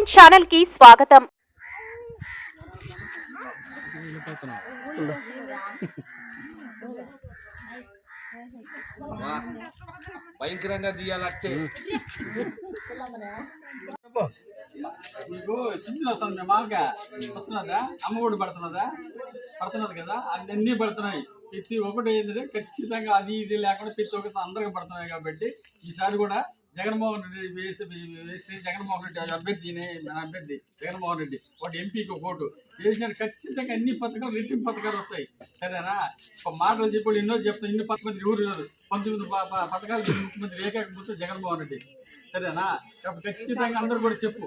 Nine ఛానల్కి స్వాగతం. భయంకరంగా తీయాలంటే. వస్తుంది మామూలుగా వస్తున్నదా? అమ్మ ఒడి పడుతున్నదా? పడుతున్నది కదా? అన్నీ పడుతున్నాయి. ప్రతి ఒక్కటి ఏంటంటే ఖచ్చితంగా అది ఇది లేకుండా ప్రతి ఒక్కటి అందరికి పడుతున్నాయి కాబట్టి ఈసారి కూడా జగన్మోహన్ రెడ్డి వేసి వేస్తే జగన్మోహన్ రెడ్డి అభ్యర్థి అభ్యర్థి జగన్మోహన్ రెడ్డి ఒకటి ఎంపీకి ఒక ఓటు. వేసిన ఖచ్చితంగా అన్ని పథకాలు రెట్టింపు పథకాలు వస్తాయి. సరేనా? ఒక మాటలు చెప్పి ఎన్నో చెప్తాను ఇన్ని పథకం ఊరు పంతొమ్మిది ప- ప- పథకాలు ముఖ్యమంత్రి ఏకాక జగన్మోహన్ రెడ్డి. సరేనా? కాబట్టి ఖచ్చితంగా అందరూ కూడా చెప్పు.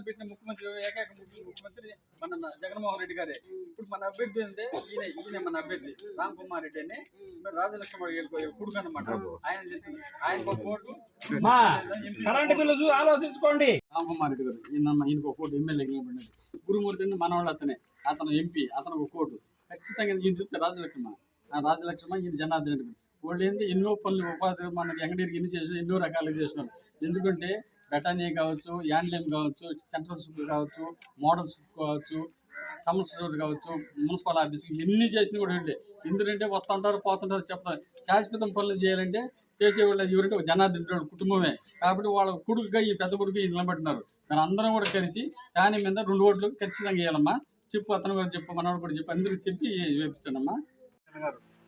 పెట్టిన ముఖ్యమంత్రి ఏకైక ముఖ్య- ముఖ్యమంత్రి మన జగన్మోహన్ రెడ్డి గారే. ఇప్పుడు మన అభ్యర్థి అంటే ఈయన ఈయన మన అభ్యర్థి రామ్ కుమార్ రెడ్డి అని. రాజలక్ష్మి కొడుకు అనమాట ఆయన. ఆయన ఒక కరెంట్ బిల్లు చూ ఆలోచించుకోండి. రామకుమార్ రెడ్డి గారు ఈయన ఈయనకు ఒక కోటు ఎమ్మెల్యే నిలబడినది గురుమూర్తి అంటే మనవాళ్ళు అతనే. అతను ఎంపీ అతను ఒక కోటు ఖచ్చితంగా ఈయన చూస్తే రాజలక్ష్మ. ఆ రాజలక్ష్మ ఈయన జనార్దన్ రెడ్డి వాళ్ళు ఏంటి ఎన్నో పనులు ఉపాధి మనకి ఎంగడీరికి ఎన్ని చేసిన ఎన్నో రకాలుగా చేసినారు ఎందుకంటే బెటానియా కావచ్చు యాన్లేమ్ కావచ్చు సెంట్రల్ స్కూల్ కావచ్చు మోడల్ స్కూల్ కావచ్చు సమ్మర్ స్టోర్ కావచ్చు మున్సిపల్ ఆఫీస్ ఎన్ని చేసినా కూడా ఉండే ఎందుకంటే వస్తుంటారు పోతుంటారు చెప్తారు శాశ్వతం పనులు చేయాలంటే చేసేవాళ్ళు ఎవరంటే ఒక జనార్దన్ రెడ్డి కుటుంబమే. కాబట్టి వాళ్ళ కొడుకుగా ఈ పెద్ద కొడుకు నిలబెట్టినారు దాని అందరం కూడా కలిసి దాని మీద రెండు ఓట్లు ఖచ్చితంగా వేయాలమ్మా. చెప్పు అతను కూడా చెప్పు మనవాడు కూడా చెప్పు అందరికి చెప్పి వేపిస్తానమ్మా.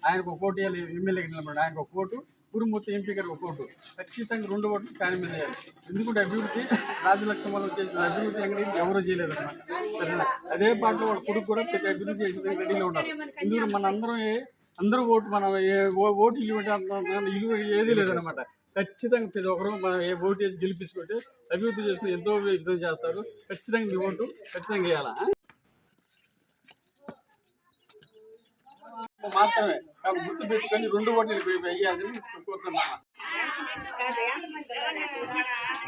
ఆయనకు ఒక ఓటు వేయాలి ఎమ్మెల్యేకి నిలబడి ఆయనకు ఒక కోటు కురుమూర్తి ఎంపీ గారికి ఒక కోటు. ఖచ్చితంగా రెండు ఓట్లు ఫ్యాన్ మీద వేయాలి. ఎందుకంటే అభివృద్ధి రాజలక్ష్మి వాళ్ళు చేసిన అభివృద్ధి ఎక్కడ ఎవరు చేయలేదు సరేనా? అదే పాటలో వాళ్ళ కొడుకు కూడా ప్రతి అభివృద్ధి చేసిన రెడీలో ఉన్నారు. ఎందుకంటే మన అందరం ఏ- అందరూ ఓటు మన ఏ- ఓ- ఓటు ఇల్లు ఇల్లు ఏదీ లేదనమాట ఖచ్చితంగా ప్రతి ఒక్కరు మనం ఏ ఓటు వేసి గెలిపించుకుంటే అభివృద్ధి చేసుకుని ఎంతో విధం చేస్తారు. ఖచ్చితంగా మీ ఓటు ఖచ్చితంగా వేయాలా? మాత్రమే. కాబట్టి గుర్తు పెట్టుకొని రెండు ఓట్లు వేయాలని కోరుతున్నాను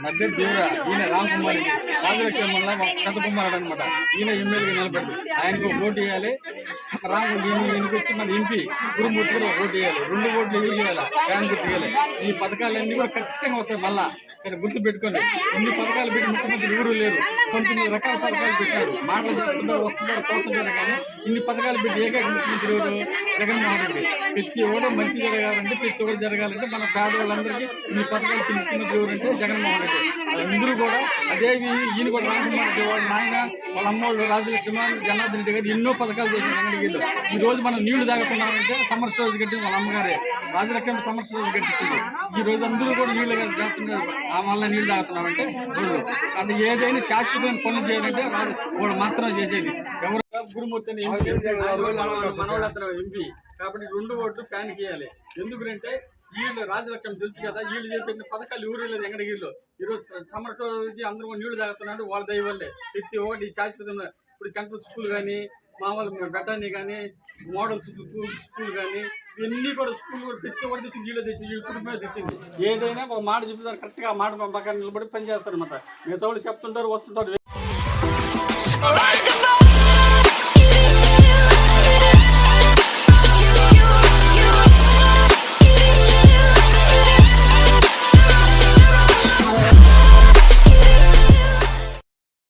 నద్దె దేవుడా ఈయన రామ్ కుమార్ రెడ్డి. రాజలక్ష్మి వల్ల కుమారుడు అనమాట ఈయన ఎమ్మెల్యేగా నిలబడి. ఆయనకు ఓటు వేయాలి. రామ్ ఈయన ఈయనకి మన ఎంపీ గురుమూర్తి కూడా ఓటు వేయాలి రెండు ఓట్లు ఎవరు చేయాలి ఫ్యాన్ గుర్తు వేయాలి ఈ పథకాలన్నీ కూడా ఖచ్చితంగా వస్తాయి మళ్ళా సరే గుర్తు పెట్టుకోండి ఇన్ని పథకాలు పెట్టి ముఖ్యమంత్రి ఎవరు లేరు కొన్ని రకాల పథకాలు పెట్టారు మాటలు చెప్తున్నారు వస్తున్నారు పోతున్నారు కానీ ఇన్ని పథకాలు పెట్టి ఏకైక ముఖ్యమంత్రి ఎవరు జగన్మోహన్ రెడ్డి ప్రతి ఒక్కటి మంచి జరగాలంటే ప్రతి ఒక్కటి జరగాలంటే మన పేదవాళ్ళందరికీ ఇన్ని పథకాలు ఇచ్చిన ముఖ్యమంత్రి ఎవరంటే జగన్మోహన్ రెడ్డి అందరూ కూడా అదే ఈయన కూడా రామకుమార్ వాళ్ళ నాయన వాళ్ళ అమ్మోళ్ళు రాజలక్ష్మి జనార్దన్ రెడ్డి గారు ఎన్నో పథకాలు చేసిన వెంకటగిరిలో ఈ రోజు మనం నీళ్ళు తాగుతున్నామంటే సమ్మర్ రోజు కట్టింది వాళ్ళ అమ్మగారే రాజలక్ష్మి సమ్మర్ రోజు కట్టించింది ఈ రోజు అందరూ కూడా నీళ్ళు చేస్తున్నారు. ఆ వల్ల నీళ్ళు తాగుతున్నామంటే అంటే ఏదైనా శాశ్వతమైన పనులు చేయాలంటే వాళ్ళు మాత్రం చేసేది. ఎవరు గురుమూర్తి ఎంపీ. కాబట్టి రెండు ఓట్లు ఫ్యాన్ గీయాలి. ఎందుకంటే వీళ్ళు రాజలక్ష్మి తెలుసు కదా వీళ్ళు చెప్పిన పథకాలు ఎవరు లేదు ఎంగడగిరిలో ఈరోజు సమ్మర్ రోజు అందరూ కూడా నీళ్ళు తాగుతున్నాడు వాళ్ళ దయ వల్లే. ప్రతి ఒక్కటి శాశ్వతంగా ఇప్పుడు సెంట్రల్ స్కూల్ కానీ మామూలు బెటానీ కానీ మోడల్ స్కూల్ స్కూల్ కానీ ఇవన్నీ కూడా స్కూల్ కూడా ప్రతి ఒక్కటి తెచ్చి నీళ్ళు తెచ్చి వీళ్ళు కుటుంబమే తెచ్చింది. ఏదైనా ఒక మాట చెప్తారు కరెక్ట్గా మాట పక్కన నిలబడి పనిచేస్తారనమాట అనమాట మిగతా వాళ్ళు చెప్తుంటారు వస్తుంటారు.